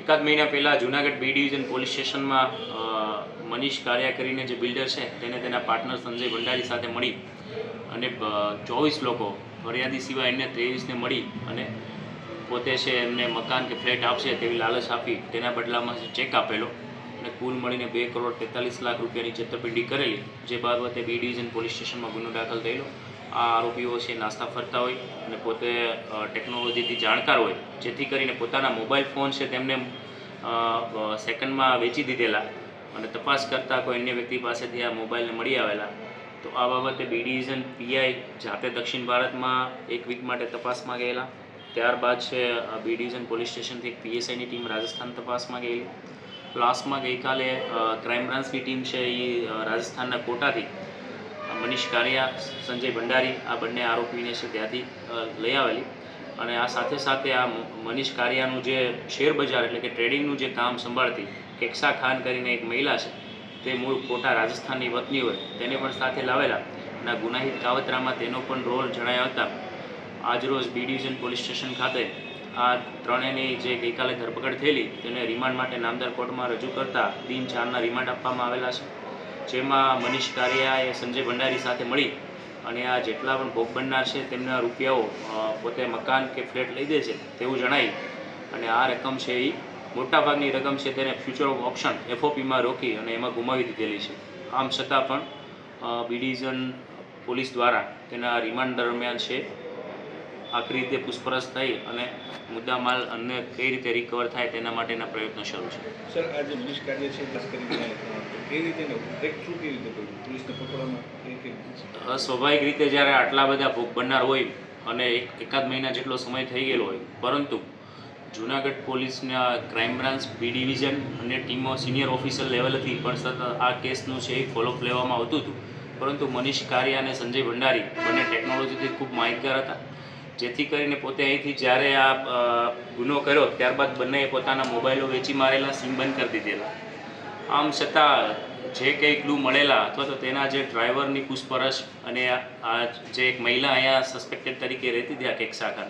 એકાદ મહિના પહેલાં જુનાગઢ બી ડિવિઝન પોલીસ સ્ટેશનમાં મનીષ કારિયા કરીને જે બિલ્ડર છે, તેને તેના પાર્ટનર સંજય ભંડારી સાથે મળી અને ચોવીસ લોકો ફરિયાદી સિવાય એમને ત્રેવીસને મળી અને પોતે છે એમને મકાન કે ફ્લેટ આપશે તેવી લાલચ આપી, તેના બદલામાં ચેક આપેલો અને કુલ મળીને બે કરોડ તેતાલીસ લાખ રૂપિયાની છેતરપિંડી કરેલી, જે બાબતે બી ડિવિઝન પોલીસ સ્ટેશનમાં ગુનો દાખલ થયેલો. આ આરોપીઓ છે, નાસ્તા ફરતા હોય અને પોતે ટેકનોલોજીથી જાણકાર હોય, જેથી કરીને પોતાના મોબાઈલ ફોન છે તેમને સેકન્ડમાં વેચી દીધેલા અને તપાસ કરતાં કોઈ અન્ય વ્યક્તિ પાસેથી આ મોબાઈલને મળી આવેલા. તો આ બાબતે બી ડિવિઝન પીઆઈ જાતે દક્ષિણ ભારતમાં એક વીક માટે તપાસમાં ગયેલા ત્યારબાદ છે બી ડિવિઝન પોલીસ સ્ટેશનથી એક પીએસઆઈની ટીમ રાજસ્થાન તપાસમાં ગયેલી લાસ્ટમાં ગઈકાલે ક્રાઇમ બ્રાન્ચની ટીમ છે એ રાજસ્થાનના કોટાથી મનીષ કારિયા, સંજય ભંડારી આ બંને આરોપીને છે ત્યાંથી લઈ આવેલી. અને આ સાથે સાથે આ મનીષ કારિયાનું જે શેર બજાર એટલે કે ટ્રેડિંગનું જે કામ સંભાળતી કેક્સા ખાન કરીને એક મહિલા છે, તે મૂળ કોટા રાજસ્થાનની વતની હોય, તેને પણ સાથે લાવેલા. અને આ ગુનાહિત કાવતરામાં તેનો પણ રોલ જણાયા હતા. આજરોજ બી ડિવિઝન પોલીસ સ્ટેશન ખાતે આ ત્રણેયની જે ગઈકાલે ધરપકડ થયેલી, તેને રિમાન્ડ માટે નામદાર કોર્ટમાં રજૂ કરતા દિન ચારના રિમાન્ડ આપવામાં આવેલા છે. જેમાં મનીષ કારિયાએ સંજય ભંડારી સાથે મળી અને આ જેટલા પણ ભોગ બનનાર છે તેમના રૂપિયાઓ પોતે મકાન કે ફ્લેટ લઈ દે છે તેવું જણાવી અને આ રકમ છે એ મોટાભાગની રકમ છે તેને ફ્યુચર ઓફ ઓપ્શન એફઓપીમાં રોકી અને એમાં ગુમાવી દીધેલી છે. આમ છતાં પણ બી ડિવિઝન પોલીસ દ્વારા તેના રિમાન્ડ દરમિયાન છે આખરી રીતે પૂછપરછ થઈ અને મુદ્દામાલ અન્ય કઈ રીતે રિકવર થાય તેના માટેના પ્રયત્નો શરૂ છે. સર આ જે પોલીસ કાર્ય છે ખાસ કરીને કઈ રીતે કેવી કર્યું? પોલીસને પકડવામાં સ્વાભાવિક રીતે જ્યારે આટલા બધા ભોગ બનનાર હોય અને એક એકાદ મહિના જેટલો સમય થઈ ગયેલો હોય પરંતુ જુનાગઢ પોલીસના ક્રાઇમ બ્રાન્ચ બી ડિવિઝન અને ટીમો સિનિયર ઓફિસર લેવલથી પણ સતત આ કેસનું છે એ ફોલોઅપ લેવામાં આવતું હતું. પરંતુ મનીષ કારિયા અને સંજય ભંડારી બંને ટેકનોલોજીથી ખૂબ માહિતગાર હતા. જેથી કરીને પોતે અહીંથી જ્યારે આ ગુનો કર્યો, ત્યારબાદ બંનેએ પોતાના મોબાઈલો વેચી મારેલા, સિમ બંધ કરી દીધેલા. આમ છતાં જે કંઈ ક્લુ મળેલા અથવા તો તેના જે ડ્રાઈવરની પૂછપરછ અને આ જે એક મહિલા અહીંયા સસ્પેક્ટેડ તરીકે રહેતી હતી, આ કેક શાખા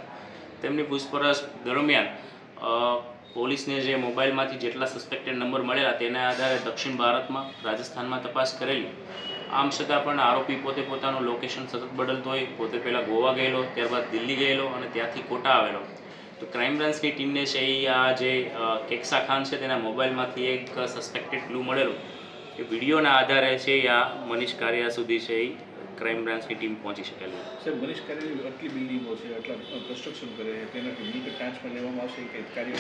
તેમની પૂછપરછ દરમિયાન પોલીસને જે મોબાઈલમાંથી જેટલા સસ્પેક્ટેડ નંબર મળેલા, તેના આધારે દક્ષિણ ભારતમાં, રાજસ્થાનમાં તપાસ કરેલી. આમ છતાં પણ આરોપી પોતે પોતાનું લોકેશન સતત બદલતો હોય. પોતે પહેલાં ગોવા ગયેલો, ત્યારબાદ દિલ્હી ગયેલો અને ત્યાંથી કોટા આવેલો. તો ક્રાઇમ બ્રાન્ચની ટીમને છે એ આ જે કેક્સા ખાન છે તેના મોબાઈલમાંથી એક સસ્પેક્ટેડ ક્લુ મળેલો. એ વિડીયોના આધારે છે આ મનીષ કારિયા સુધી છે એ ક્રાઇમ બ્રાન્ચની ટીમ પહોંચી શકેલી. સર મનીષ કાર્યની આટલી બિલ્ડિંગો છે આટલા કન્સ્ટ્રક્શન કરે છે તેના મિલકત ટ્રાન્સફર લેવામાં આવશે કે કાર્ય?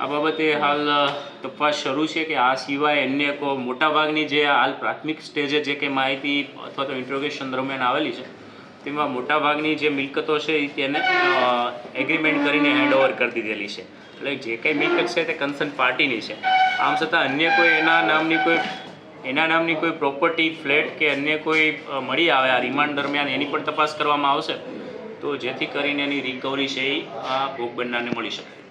આ બાબતે હાલ તપાસ શરૂ છે કે આ સિવાય અન્ય કો મોટાભાગની જે હાલ પ્રાથમિક સ્ટેજે જે કે માહિતી અથવા તો ઇન્ટ્રોગેશન દરમિયાન આવેલી છે તેમાં મોટાભાગની જે મિલકતો છે એ તેને એગ્રીમેન્ટ કરીને હેન્ડઓવર કરી દીધેલી છે. એટલે જે કંઈ મિલકત છે તે કન્સર્ન પાર્ટીની છે. આમ છતાં અન્ય કોઈ એના નામની કોઈ એના નામની કોઈ પ્રોપર્ટી ફ્લેટ કે અન્ય કોઈ મળી આવે આ રિમાન્ડ દરમિયાન, એની પણ તપાસ કરવામાં આવશે, તો જેથી કરીને એની રિકવરી છે એ આ ભોગ બનનારને મળી શકે.